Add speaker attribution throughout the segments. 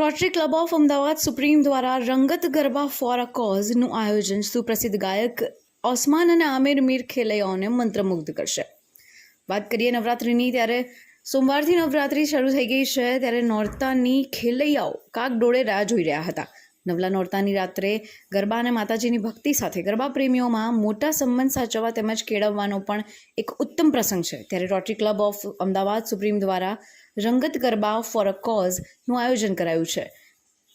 Speaker 1: Rotary Club of Ahmedabad Supreme દ્વારા Rangat Garba for અ કોઝનું આયોજન સુપ્રસિદ્ધ ગાયક ઓસમાન અને આમિર મીર ખેલૈયાઓને મંત્રમુગ્ધ કરશે. વાત કરીએ નવરાત્રિની, ત્યારે સોમવારથી નવરાત્રિ શરૂ થઈ ગઈ છે, ત્યારે નોરતાની ખેલૈયાઓ કાગડોળે રાહ જોઈ રહ્યા હતા. નવલા નોરતાની રાત્રે ગરબા અને માતાજીની ભક્તિ સાથે ગરબા પ્રેમીઓમાં મોટા સંબંધ સાચવવા તેમજ કેળવવાનો પણ એક ઉત્તમ પ્રસંગ છે. ત્યારે Rotary Club of Ahmedabad Supreme દ્વારા રંગત ગરબા ફોર અ કોઝનું આયોજન કરાયું છે.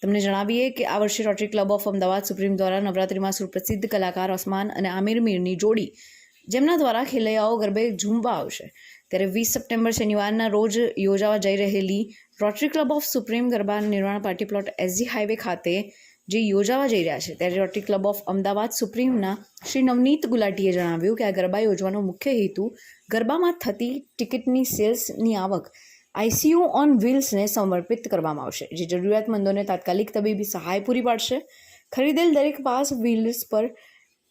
Speaker 1: તમને જણાવીએ કે આ વર્ષે Rotary Club of Ahmedabad Supreme દ્વારા નવરાત્રિમાં સુપ્રસિદ્ધ કલાકાર ઓસમાન અને આમિર મીરની જોડી, જેમના દ્વારા ખેલૈયાઓ ગરબે ઝૂમવા આવશે. ત્યારે વીસ સપ્ટેમ્બર શનિવારના રોજ યોજાવા જઈ રહેલી Rotary Club of Supreme Garba Nirman party plot SG highway ખાતે જે યોજાવા જઈ રહ્યા છે, ત્યારે રોટરી ક્લબ ઓફ અમદાવાદ સુપ્રીમના શ્રી નવનીત ગુલાટીએ જણાવ્યું કે આ ગરબા યોજવાનો મુખ્ય હેતુ ગરબામાં થતી ટિકિટની સેલ્સની આવક આઈસીયુ ઓન વ્હીલ્સને સમર્પિત કરવામાં આવશે, જે જરૂરિયાતમંદોને તાત્કાલિક તબીબી સહાય પૂરી પાડશે. ખરીદેલ દરેક પાસ વ્હીલ્સ પર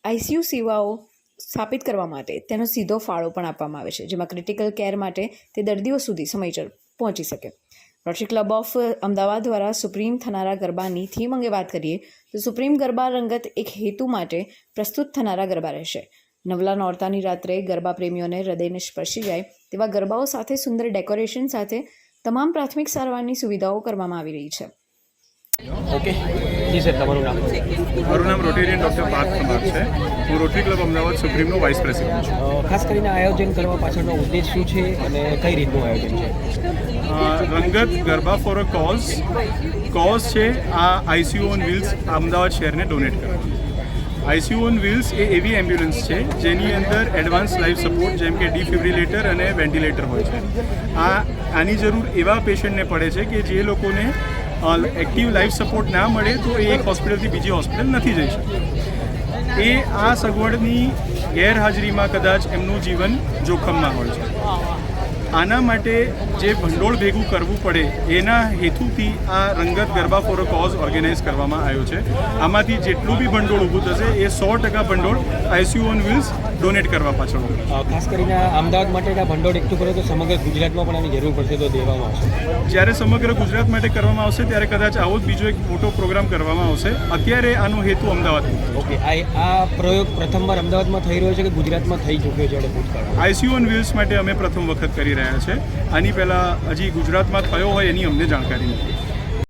Speaker 1: આઈસીયુ સેવાઓ સ્થાપિત કરવા માટે તેનો સીધો ફાળો પણ આપવામાં આવે છે, જેમાં ક્રિટિકલ કેર માટે તે દર્દીઓ સુધી સમયસર પહોંચી શકે. રોટરી ક્લબ ઓફ અમદાવાદ દ્વારા સુપ્રીમ થનારા ગરબાની થીમ અંગે વાત કરીએ, તો સુપ્રીમ ગરબા રંગત એક હેતુ માટે પ્રસ્તુત થનારા ગરબા રહેશે. નવલા નોરતાની રાત્રે ગરબા પ્રેમીઓને હૃદયને સ્પર્શી જાય તેવા ગરબાઓ સાથે સુંદર ડેકોરેશન સાથે તમામ પ્રાથમિક સારવારની સુવિધાઓ કરવામાં આવી રહી છે.
Speaker 2: ઓકે. જી સર તમારું નામ?
Speaker 3: મારું નામ રોટેરિયન ડૉક્ટર પાર્થ કુમાર છે. હું રોટરી ક્લબ અમદાવાદ સુપ્રીમનો વાઇસ પ્રેસિડેન્ટ છું.
Speaker 2: ખાસ કરીને આયોજન કરવા પાછળનો ઉદ્દેશ શું છે અને કઈ રીતનું આયોજન છે?
Speaker 3: Rangat Garba for a cause. Cause છે આ આઈસીયુ ઓન વ્હીલ્સ અમદાવાદ શહેરને ડોનેટ કરવાનું આઈસીયુ ઓન વ્હીલ્સ એ એવી એમ્બ્યુલન્સ છે જેની અંદર એડવાન્સ લાઈફ સપોર્ટ જેમ કે ડિફિબ્રિલેટર અને વેન્ટિલેટર હોય છે. આ આની જરૂર એવા પેશન્ટને પડે છે કે જે લોકોને એક્ટિવ લાઈફ સપોર્ટ ના મળે તો એ એક હોસ્પિટલથી બીજી હોસ્પિટલ નથી જઈ શકે. એ આ સગવડની ગેરહાજરીમાં કદાચ એમનું જીવન જોખમમાં હોય છે. આના માટે જે ભંડોળ ભેગું કરવું પડે એના હેતુથી આ Rangat Garba for a cause organise કરવામાં આવ્યો છે. આમાંથી જેટલું બી ભંડોળ ઊભું થશે એ સો ટકા ભંડોળ આઈસીયુ ઓન વ્હીલ્સ ડોનેટ કરવા પાછળ
Speaker 2: ખાસ કરીને અમદાવાદ અમદાવાદ માટેના ભંડોળ એકઠું કરો તો સમગ્ર ગુજરાતમાં પણ આની જરૂર પડશે તો દેવામાં આવશે.
Speaker 3: જ્યારે સમગ્ર ગુજરાત માટે કરવામાં આવશે ત્યારે કદાચ આવો જ બીજો એક મોટો પ્રોગ્રામ કરવામાં આવશે. અત્યારે આનો હેતુ અમદાવાદ
Speaker 2: ઓકે આ આ પ્રયોગ પ્રથમવાર અમદાવાદમાં થઈ રહ્યો છે કે ગુજરાતમાં થઈ ચૂક્યો છે એટલે
Speaker 3: આઈસીયુ ઓન વ્હીલ્સ માટે અમે પ્રથમ વખત કરી રહ્યા છે. આની પહેલાં હજી ગુજરાતમાં થયો હોય એની અમને જાણકારી નથી.